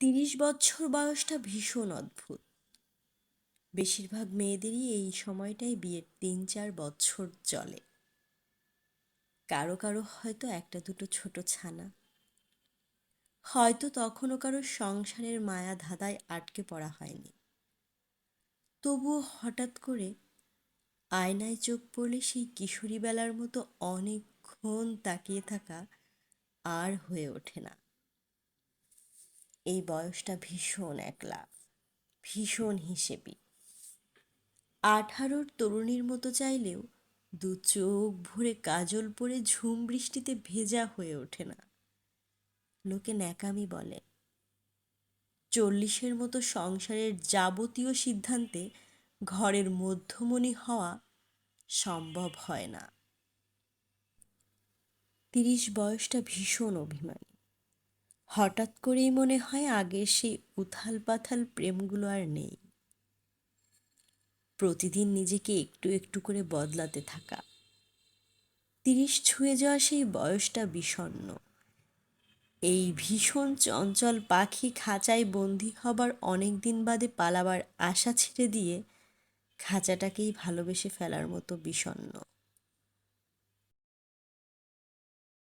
তিরিশ বছর বয়সটা ভীষণ অদ্ভুত। বেশিরভাগ মেয়েদেরই এই সময়টাই বিয়ের তিন চার বছর চলে। কারও কারও হয়তো একটা দুটো ছোট ছানা। হয়তো তখনও কারও সংসারের মায়া ধাঁধায় আটকে পড়া হয়নি। তবুও হঠাৎ করে আয়নায় চোখ পড়লে সেই কিশোরী বেলার মতো অনেকক্ষণ তাকিয়ে থাকা আর হয়ে ওঠে না। এই বয়সটা ভীষণ একলা, ভীষণ হিসেবি। আঠারোর তরুণীর মতো চাইলেও দু চোখ ভরে কাজল পরে ঝুম বৃষ্টিতে ভেজা হয়ে ওঠে না। লোকে ন্যাকামি বলে। চল্লিশের মতো সংসারের যাবতীয় সিদ্ধান্তে ঘরের মধ্যমণি হওয়া সম্ভব হয় না। তিরিশ বয়সটা ভীষণ অভিমানী। হঠাৎ করেই মনে হয় আগের সেই উথাল পাথাল প্রেমগুলো আর নেই। প্রতিদিন নিজেকে একটু একটু করে বদলাতে থাকা। তিরিশ ছুঁয়ে যাওয়া সেই বয়সটা বিষণ্ণ। এই ভীষণ চঞ্চল পাখি খাঁচায় বন্দি হবার অনেক দিন বাদে পালাবার আশা ছেড়ে দিয়ে খাঁচাটাকেই ভালোবেসে ফেলার মতো বিষণ্ণ।